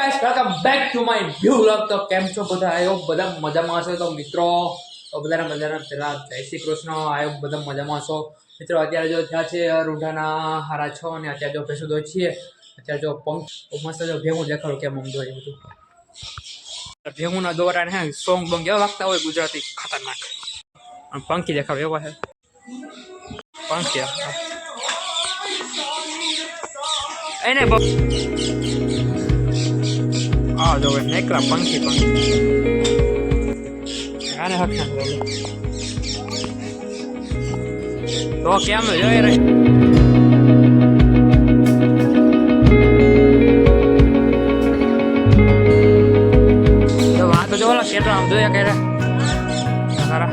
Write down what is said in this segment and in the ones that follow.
Guys welcome back to my new vlog તો કેમ છો બધા? આયો બધા મજામાં છો તો મિત્રો, તો બધાના મજાના પહેલાં જય શ્રી કૃષ્ણ. આયો બધા મજામાં છો મિત્રો, અત્યારે જો થયા છે રૂંઢાના હારા છો અને અત્યારે જો ભેસો દોઈ છીએ. અત્યારે જો પંખ મસ્ત જો ભેગું દેખાડું કેમ આમ દોઈ બધું. ભેગુના દોરા ને સોંગ બોંગ એવા વાગતા હોય ગુજરાતી, ખતરનાક. પંખી દેખાડો, એવા છે. પંખી એને આ જો નેકરા પંખી પંખી આને હક્ષણ તો કેમ જોઈ રહી કેટલા આમ જોયા કરે સારા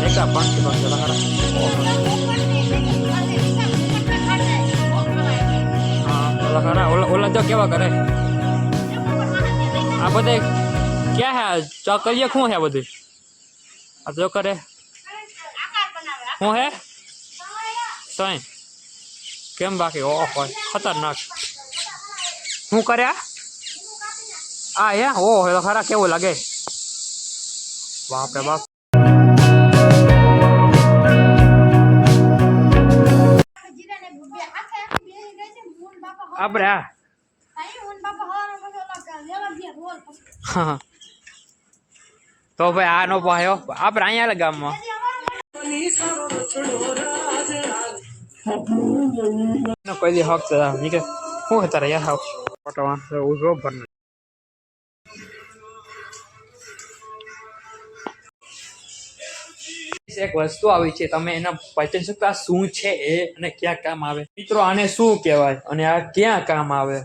નેકરા પંખી પંખી ઓલા હા ઓલા ઓલા જો કેવા કરે? આ બધે ક્યાં હે? ચોકલીએ શું હે બધું? આ જો કરે. શું હે? સાઈ કેમ બાકી? ઓહ ખતરનાક. શું કરે આ? હે? ઓહ ખરા, કેવું લાગે? બાપ રે બાપ. આપણે આ હા તો ભાઈ આ નો પાયો. આપણે અહીંયા ગામમાં. કોઈ દી હક છે નીકે હું તારે યાર હાવ પટવા ઉજો ભર એક વસ્તુ આવી છે, તમે એના પચન શકતા શું છે એ અને ક્યાં કામ આવે? મિત્રો, આને શું કહેવાય અને આ ક્યાં કામ આવે?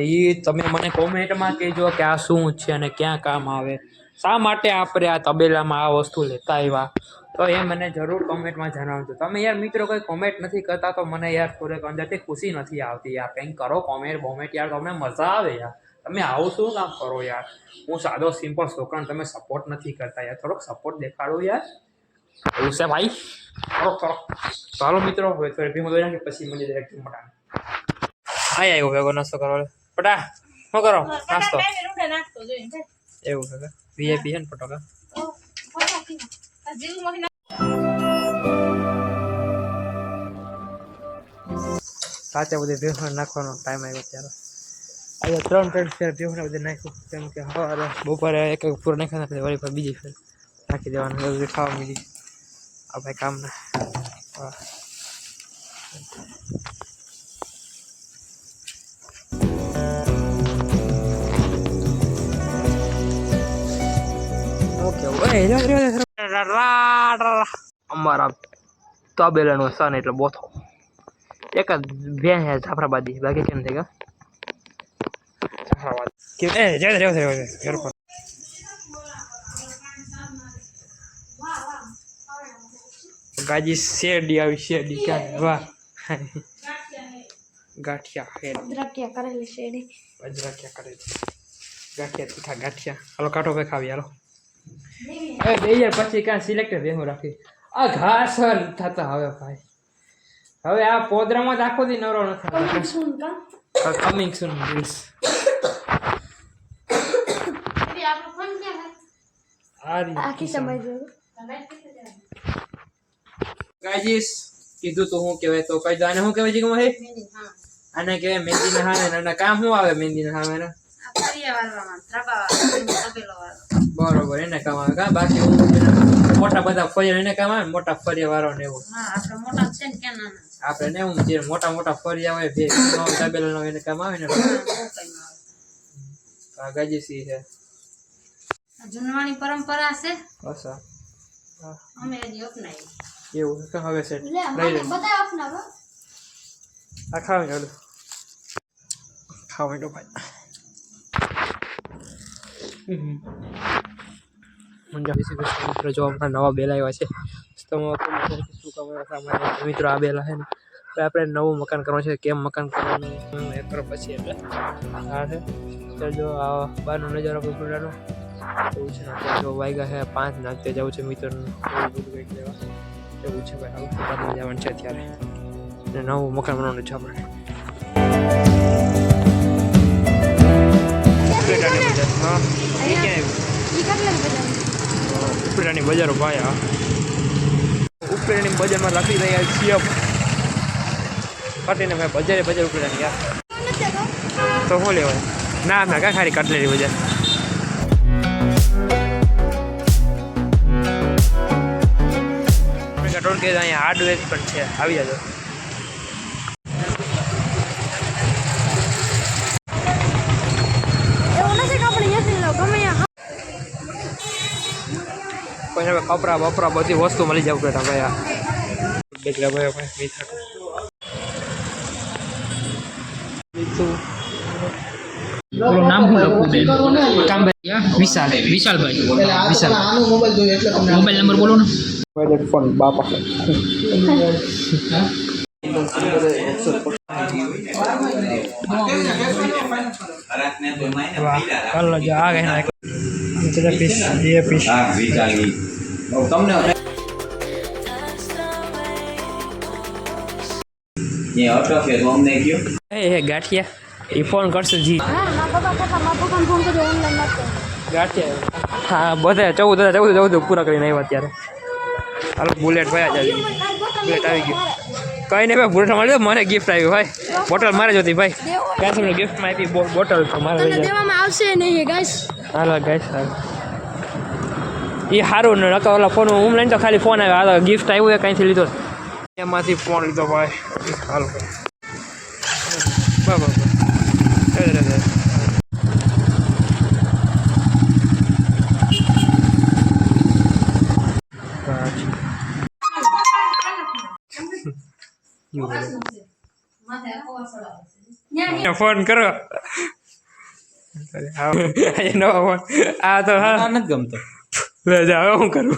એ તમે મને કોમેન્ટમાં કહેજો કે આ શું છે અને ક્યાં કામ આવે. શા માટે આપણે આ તબેલામાં આ વસ્તુ લેતા આવ્યા? તો એ મને જરૂર કોમેન્ટમાં જણાવજો. તમે યાર મિત્રો કોઈ કોમેન્ટ નથી કરતા તો મને યાર થોડીક અંદરથી ખુશી નથી આવતી યાર. કંઈક કરો કોમેન્ટ બોમેન્ટ યાર, તમને મજા આવે યાર. તમે આવું શું કામ કરો યાર? હું સાદો સિમ્પલ છોકરાને તમે સપોર્ટ નથી કરતા યાર. થોડોક સપોર્ટ દેખાડો યાર. એવું છે ભાઈ? થોડોક થોડોક. ચાલો મિત્રો હવે થોડી ભીમો દોઈ નાખી પછી મને ડાયરેક્ટ મોટા આય આવ્યો ભેગો નાસ્તો કરો પટા શું કરો? નાસ્તો. એવું છે વીઆઈપી છે ને પટોકા સાચે બધે ભેગો નાખવાનો ટાઈમ આવ્યો ત્યારે. આજે ત્રણ ત્રણ ફેર ભેગું બધા નાખ્યું. કેમ કે સવારે બપોરે એક એક પૂરો નાખ્યા એટલે વળી પર બીજી ફેર નાખી દેવાનું. બધું ખાવા મળી આ ભાઈ કામના. અમારા તબેલાનો સન એટલે બોથો. એક જ ભેં હે જાફરાબાદી. બાકી કેમ થઈ ગયા કે શેરડી આવી શેરડી ક્યાં વાહ ગાંઠિયા હેડ ગાંઠિયા તીખા કાંટો પે ખાવી હાલો એ બે પછી ક્યાં સિલેક્ટ ભેગું રાખી આ ઘાસ થતા હવે ભાઈ હવે આ પોદરામાં જ આખો દી નવરો નથી સુન કા કમિંગ સુન રીલ્સ આપણો ફોન ક્યાં આ રીત આખી સમય જોયું કીધું તો હું કહેવાય તો કઈ આને શું કહેવાય છે કે હે આને કહેવાય મહેંદી ના હામે અને કામ શું આવે મહેંદી ના હામે ને બરોબર એને કામ આવે. કા બાકી મોટા બધા ફરિયા એને કામ આવે મોટા ફરિયા વાળો ને એવું. આપણે ને એવું જે મોટા મોટા ફરિયા હોય બે દાબેલા નો એને કામ આવે ને? ગાજીસી છે? જૂનવાણી પરંપરા છે. અચ્છા. અમે હજી અપનાવી. એવું કે હવે બધા અપનાવો. આ ખાવી હેડું ખાવા માંડો ભાઈ. મંજા વિશે મિત્રો જો આપણા નવા બેલ આવ્યા છે. તો શું ખબર મિત્રો આ બેલા છે ને હવે આપણે નવું મકાન કરવાનું છે. કેમ મકાન કરવાનું? એ પછી એટલે. આ છે. તો જો આ બહારનો નજારો એવું છે ને જો વાગ્યા છે પાંચ નાખતે જવું છે મિત્રનું. એવું બધું કંઈક લેવા. એવું છે ભાઈ આવું જવાનું છે અત્યારે. અને નવું મકાન બનાવવાનું છે આપણે. ઉપરેટાની બજાર ભાઈ હા ઉપલેટાની બજારમાં રાખી રહ્યા છીએ કાઢીને ભાઈ બજારે બજાર ઉપલેટાની યાર તો શું લેવાય? ના ના કાંઈ ખાલી કટલેરી બજાર. ટોલ કે અહીંયા હાર્ડવેર પણ છે. આવી જાજો. આપણે પછી હવે કપડા બપરા બધી વસ્તુ મળી જાવ કે તમે આ. ભાઈ ભાઈ મીઠા નામ શું લખવું બેન કામભાઈ વિશાલ વિશાલભાઈ. વિશાલ મોબાઈલ નંબર બોલો ને. બાપા. કયો એ હે ગાંઠિયા, એ ફોન કરશે જી. ગાંઠિયા? હા, બધા ચૌદ ચૌદ ચૌદ પૂરા કરીને આવ્યા અત્યારે. હાલો બુલેટ ભાઈ આજે બુલેટ આવી ગયું. કંઈ નહીં ભાઈ બુલેટ મળ્યો મને ગિફ્ટ આવી ભાઈ. બોટલ મારે જોતી ભાઈ. ક્યાં તમને ગિફ્ટમાં આપી? બોટલ તો મારે દેવામાં આવશે નહીં ગાઈસ હાલો ગાઈસ હાલો. એ સારું ને નકર ઓલા ફોન હું લઈને તો ખાલી ફોન આવ્યો. હાલો ગિફ્ટ આવ્યું એ કાંઈથી લીધો. એમાંથી ફોન લીધો ભાઈ. હાલો. બરાબર. ફોન કરો. આ તો હા. નથી ગમતો. હવે હું કરું?